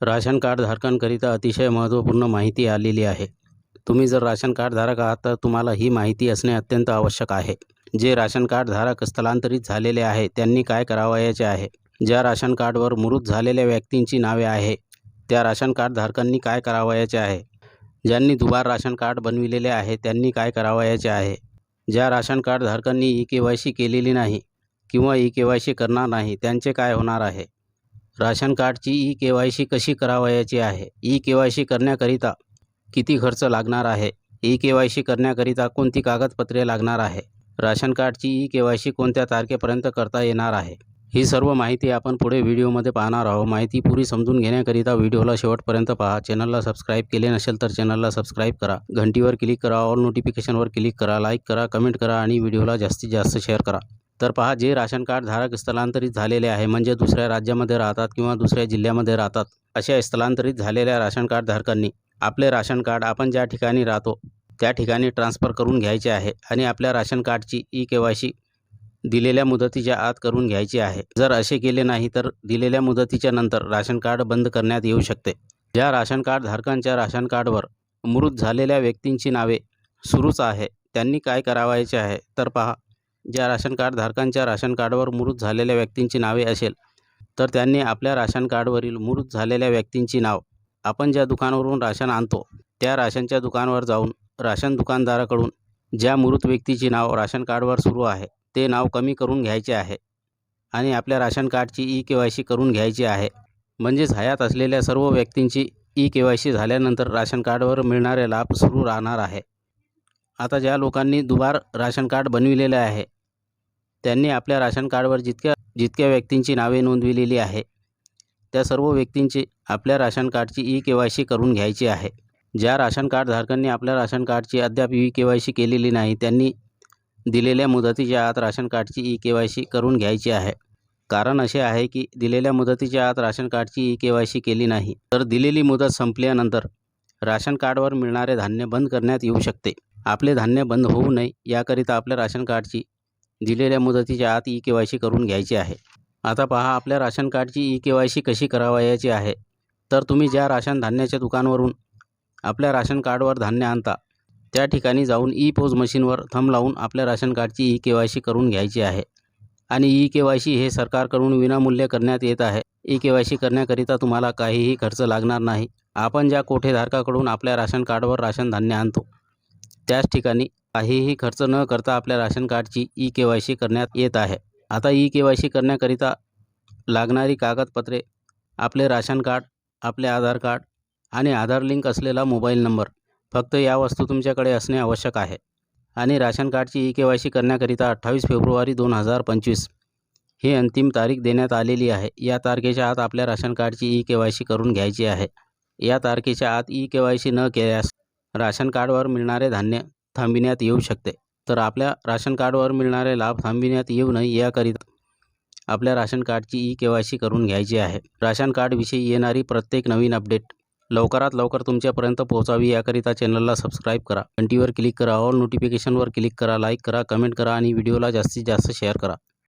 Ration card धारकांकरिता अतिशय महत्त्वपूर्ण माहिती आलेली आहे. तुम्ही जर राशन कार्ड धारक आहात तर तुम्हाला ही माहिती असणे अत्यंत आवश्यक आहे. जे राशन कार्ड धारक स्थलांतरित झालेले आहे त्यांनी काय करावयाचे आहे? ज्या राशन कार्डवर मृत झालेल्या व्यक्तींची नावे आहे त्या राशन कार्ड धारकांनी काय करावयाचे आहे? ज्यांनी दुबार राशन कार्ड बनविलेले आहे त्यांनी काय करावयाचे आहे? ज्या राशन कार्ड धारकांनी ई के वाय सी केलेली नाही किंवा ई के वाय सी करणार नाही त्यांचे काय होणार आहे? राशन कार्डची ई के वाय सी कशी करावयाची आहे? ई के वाय सी करण्याकरिता किती खर्च लागणार आहे? ई के वाय सी करण्याकरिता कोणती कागदपत्रे लागणार आहे? राशन कार्डची ई के वाय सी कोणत्या तारखेपर्यंत करता येणार आहे? ही सर्व माहिती आपण पुढे व्हिडिओमध्ये पाहणार आहोत. माहिती पुरी समजून घेण्याकरिता व्हिडिओला शेवटपर्यंत पहा. चॅनलला सबस्क्राईब केले नसेल तर चॅनलला सबस्क्राईब करा. घंटीवर क्लिक करा. ऑल नोटिफिकेशनवर क्लिक करा. लाईक करा कमेंट करा आणि व्हिडिओला जास्तीत जास्त शेअर करा. तर पहा जे राशन कार्ड धारक स्थलांतरित झालेले आहे म्हणजे दुसऱ्या राज्यामध्ये राहतात किंवा दुसऱ्या जिल्ह्यामध्ये राहतात अशा स्थलांतरित झालेल्या राशन कार्ड धारकांनी आपले राशन कार्ड आपण ज्या ठिकाणी राहतो त्या ठिकाणी ट्रान्सफर करून घ्यायचे आहे आणि आपल्या राशन कार्डची ई के वाय सी दिलेल्या मुदतीच्या आत करून घ्यायची आहे. जर असे केले नाही तर दिलेल्या मुदतीच्या नंतर राशन कार्ड बंद करण्यात येऊ शकते. ज्या राशन कार्ड धारकांच्या राशन कार्डवर मृत झालेल्या व्यक्तींची नावे सुरूच आहे त्यांनी काय करावायचे आहे? तर पहा ज्या राशन कार्ड धारकांच्या राशन कार्डवर मृत झालेल्या व्यक्तींची नावे असेल तर त्यांनी आपल्या राशन कार्डवरील मृत झालेल्या व्यक्तींची नाव आपण ज्या दुकानावरून राशन आणतो त्या राशनच्या दुकानावर जाऊन राशन दुकानदाराकडून ज्या मृत व्यक्तीची नाव राशन कार्डवर सुरू आहे ते नाव कमी करून घ्यायचे आहे आणि आपल्या राशन कार्डची ई के वाय सी करून घ्यायची आहे. म्हणजेच हयात असलेल्या सर्व व्यक्तींची ई के वाय सी झाल्यानंतर राशन कार्डवर मिळणारे लाभ सुरू राहणार आहे. आता ज्या लोकांनी दुबार राशन कार्ड बनविलेले आहे त्यांनी आपल्या राशन कार्डवर जितक्या जितक्या व्यक्तींची नावे नोंदविलेली आहे त्या सर्व व्यक्तींची आपल्या राशन कार्डची ई के वाय सी करून घ्यायची आहे. ज्या राशन कार्डधारकांनी आपल्या राशन कार्डची अद्याप ई के वाय सी केलेली नाही त्यांनी दिलेल्या मुदतीच्या आत राशन कार्डची ई के वाय सी करून घ्यायची आहे. कारण असे आहे की दिलेल्या मुदतीच्या आत राशन कार्डची ई के वाय सी केली नाही तर दिलेली मुदत संपल्यानंतर राशन कार्डवर मिळणारे धान्य बंद करण्यात येऊ शकते. आपले धान्य बंद होऊ नये याकरिता आपल्या राशन कार्डची दिलेल्या मुदतीच्या आत ई के वाय सी करून घ्यायची आहे. आता पहा आपल्या राशन कार्डची ई के वाय सी कशी करावयाची आहे. तर तुम्ही ज्या राशन धान्याच्या दुकानावरून आपल्या राशन कार्डवर धान्य आणता त्या ठिकाणी जाऊन ई पोज मशीनवर थंब लावून आपल्या राशन कार्डची ई के वाय सी करून घ्यायची आहे. आणि ई के वाय सी हे सरकारकडून विनामूल्य करण्यात येत आहे. ई के वाय सी करण्याकरिता तुम्हाला काहीही खर्च लागणार नाही. आपण ज्या कोठेधारकाकडून आपल्या राशन कार्डवर राशन धान्य आणतो त्याच ठिकाणी काहीही खर्च न करता आपल्या राशन कार्डची ई के वाय सी करण्यात येत आहे. आता ई के वाय सी करण्याकरिता लागणारी कागदपत्रे आपले राशन कार्ड आपले आधार कार्ड आणि आधार लिंक असलेला मोबाईल नंबर फक्त या वस्तू तुमच्याकडे असणे आवश्यक आहे. आणि राशन कार्डची ई के वाय सी करण्याकरिता अठ्ठावीस फेब्रुवारी दोन हजार पंचवीस ही अंतिम तारीख देण्यात आलेली आहे. या तारखेच्या आत आपल्या राशन कार्डची ई के वाय सी करून घ्यायची आहे. या तारखेच्या आत ई के वाय सी न केल्यास राशन कार्डवर मिळणारे धान्य थांबविण्यात येऊ शकते. तर आपल्या राशन कार्डवर मिळणारे लाभ थांबविण्यात येऊ नये याकरिता आपल्या राशन कार्डची ई के वाय सी करून घ्यायची आहे. राशन कार्डविषयी येणारी प्रत्येक नवीन अपडेट लवकरात लवकर तुमच्यापर्यंत पोहोचावी याकरिता चॅनलला सबस्क्राईब करा. घंटीवर क्लिक करा ऑल नोटिफिकेशनवर क्लिक करा लाईक करा कमेंट करा आणि व्हिडिओला जास्तीत जास्त शेअर करा.